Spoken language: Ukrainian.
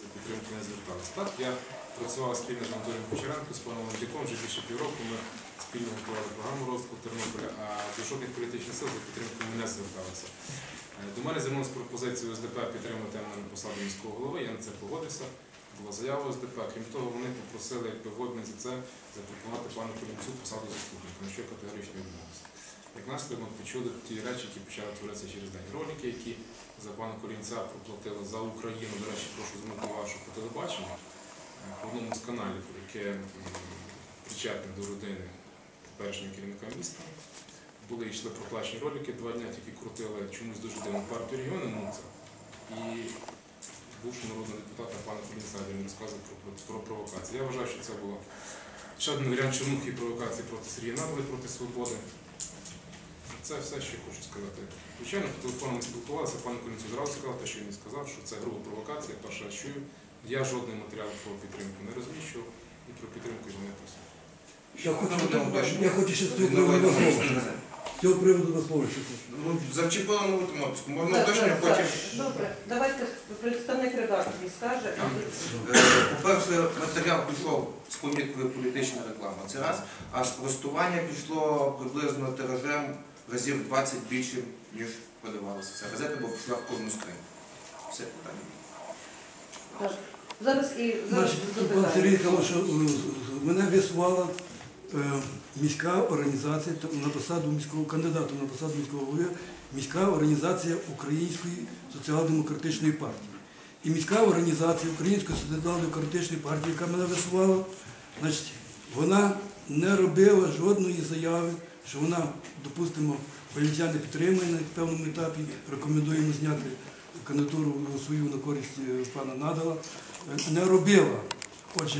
за підтримку не зверталися. Так, я працював спільно з Анатолієм Кучеренко, з паном Ландяком, вже більше півроку ми спільно готували програму розвитку Тернополя, а до жодних політичних сил за підтримкою не зверталися. Е, До мене звернулися з пропозицією СДП підтримати мене на посаду міського голови, я на це погодився. Була заява СДП. Крім того, вони попросили якби, в за це запропонувати пану Колінцю посаду заступника, на що категорично відмовився. Наслідок почули ті речі, які почали творитися через день. Ролики, які за пана Колінця проплатили за Україну. До речі, прошу звернути вашу по телебаченню е, по одному з каналів, яке причетне до родини теперішнього керівника міста. Були йшли проплачені ролики, два дні тільки крутили чомусь дуже дивно партію регіону Муца. І бувший народний депутат пана Колінця він розказував про, про, про провокації. Я вважаю, що це було ще один варіант чорнухи і провокації проти Сергія Надали, проти свободи. Це все, що хочу сказати. Звичайно, по телефону ми спілкувалися, пан Колінцю зразу сказав те, що він сказав, що це груба провокація, перша чую. Я жодний матеріал про підтримку не розміщував і про підтримку його не просив. Я хочу, я хочу ще з цього Ну, приводу давайте, З цього приводу слова ще хочу. Ну, Завчепила нову тематику. Можна Так, уточнення, так, потім. так. Добре, давайте представник редакції скаже. Е, По-перше, матеріал пішов з поміткою політична реклама. Це раз. А спростування пішло приблизно тиражем разів 20 більше, ніж подавалося. Ця газета, бо пішла в кожну скриньку. Все питання. Так. Зараз і зараз пан Сергій запитання. сказав, що е, мене висувала е, міська організація на посаду міського кандидата на посаду міського голови, міська організація Української соціал-демократичної партії. І міська організація Української соціал-демократичної партії, яка мене висувала, значить, вона не робила жодної заяви, що вона, допустимо, поліція не підтримує на певному етапі, рекомендуємо зняти кандидатуру свою на користь е, пана Надала. Е, Не робила. Отже,